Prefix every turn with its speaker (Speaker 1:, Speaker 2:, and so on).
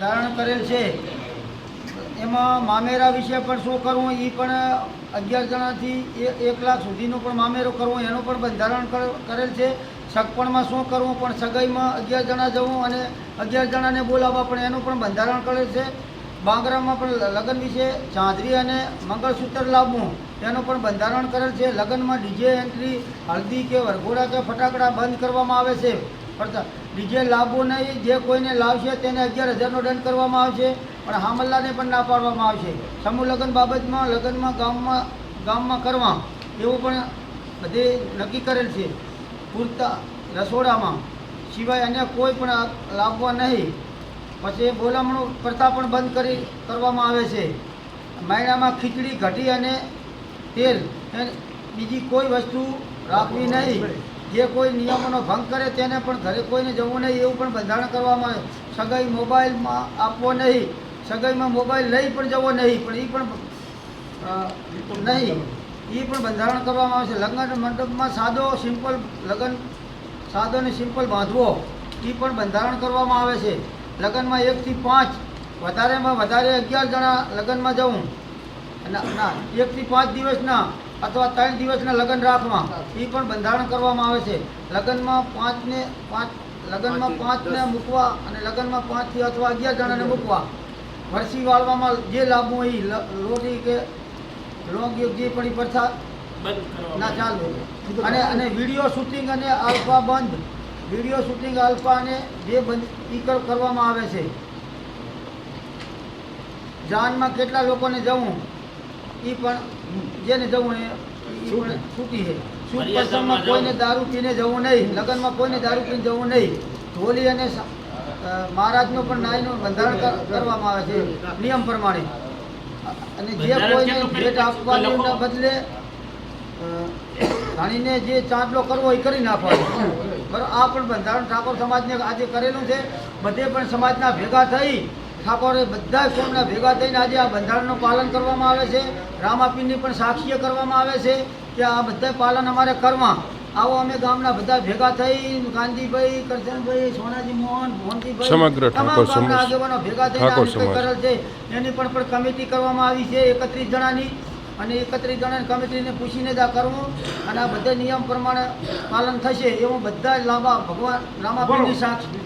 Speaker 1: ધારણ કરેલ છે. એમાં મામેરા વિશે પણ શું કરવું એ પણ અગિયાર જણાથી એક લાખ સુધીનું પણ મામેરો કરવો, એનું પણ બંધારણ કર- કરેલ છે. સગપણમાં શું કરવું, પણ સગાઈમાં અગિયાર જણા જવું અને અગિયાર જણાને બોલાવવા પણ એનું પણ બંધારણ કરેલ છે. બાંગરામાં પણ લગ્ન વિશે ચાંદરી અને મંગળસૂત્ર લાવવું, એનું પણ બંધારણ કરેલ છે. લગ્નમાં ડીજે એન્ટ્રી હળદી કે વરઘોડા કે ફટાકડા બંધ કરવામાં આવે છે. પણ બીજે લાવવું નહીં, જે કોઈને લાવશે તેને અગિયાર હજારનો દંડ કરવામાં આવશે પણ હામલ્લાને પણ ના પાડવામાં આવશે. સમૂહ લગ્ન બાબતમાં, લગ્નમાં, ગામમાં ગામમાં કરવા એવું પણ બધે નક્કી કરેલ છે. પૂરતા રસોડામાં. સિવાય અન્ય કોઈ પણ લાભવા નહીં. પછી બોલામણું પ્રથા પણ બંધ કરી કરવામાં આવે છે. મહિનામાં ખીચડી, ઘટી અને તેલ બીજી કોઈ વસ્તુ રાખવી નહીં. જે કોઈ નિયમોનો ભંગ કરે તેને પણ ઘરે કોઈને જવું નહીં, એવું પણ બંધારણ કરવામાં આવે સગાઈ મોબાઈલમાં આપવો નહીં, સગાઈમાં મોબાઈલ લઈ પણ જવો નહીં, પણ એ પણ નહીં. એ પણ બંધારણ કરવામાં આવે છે. લગ્ન મંડપમાં સાદો, સિમ્પલ લગ્ન, સાદો અને સિમ્પલ બાંધવો એ પણ બંધારણ કરવામાં આવે છે. લગ્નમાં એકથી પાંચ, વધારેમાં વધારે અગિયાર જણા લગ્નમાં જવું. ના, એકથી પાંચ દિવસના અથવા ત્રણ દિવસના લગ્ન રાખવા. એ પણ બંધારણ કરવામાં આવે છે. લગ્નમાં પાંચને પાંચ લગ્નમાં પાંચને મૂકવા અને લગ્નમાં પાંચથી અથવા અગિયાર જણાને મૂકવા. વરસી વાળવામાં જે લાભવું હોય એ લોટી કે લોંગ જે પણ એ પ્રથા ના ચાલુ અને અને વીડિયો શૂટિંગ અને આલ્ફા બંધ. વીડિયો શૂટિંગ આલ્ફા અને જે બંધ ઈ કરવામાં આવે છે. જાનમાં કેટલા લોકોને જવું? એ પણ જેને જવું એ છૂટી છે. શુભ પ્રસંગમાં કોઈને દારૂ પીને જવું નહીં લગ્નમાં કોઈને દારૂ પીને જવું નહીં. ઢોલી અને મહારાજનો પણ નાયનું બંધારણ કરવામાં આવે છે નિયમ પ્રમાણે. અને જે કોઈને ભેટ આપવાના બદલે ધણીને જાણીને જે ચાંદલો કરવો એ કરી નાખવાનો. બરાબર? આ પણ બંધારણ ઠાકોર સમાજને આજે કરેલું છે. બધે પણ સમાજના ભેગા થઈ ઠાકોરે બધા કોમના ભેગા થઈને આજે આ બંધારણનું પાલન કરવામાં આવે છે. રામાપીરની પણ સાક્ષીય કરવામાં આવે છે કે આ બધા પાલન અમારે કરવા. આવો અમે ગામના બધા ભેગા થઈ ગાંધીભાઈ કરશનભાઈ સોનાજી મોહન મોહનજીભાઈ
Speaker 2: સમગ્ર
Speaker 1: તમામ
Speaker 2: ઠાકોર
Speaker 1: ગામના આગેવાનો ભેગા થઈને. કરેલ છે એની પણ પણ કમિટી કરવામાં આવી છે એકત્રીસ જણાની. અને એકત્રીસ જણાની કમિટીને પૂછીને જ આ કરવું. અને આ બધા નિયમ પ્રમાણે પાલન થશે એવું બધા લાંબા ભગવાન રામાપીરની સાક્ષી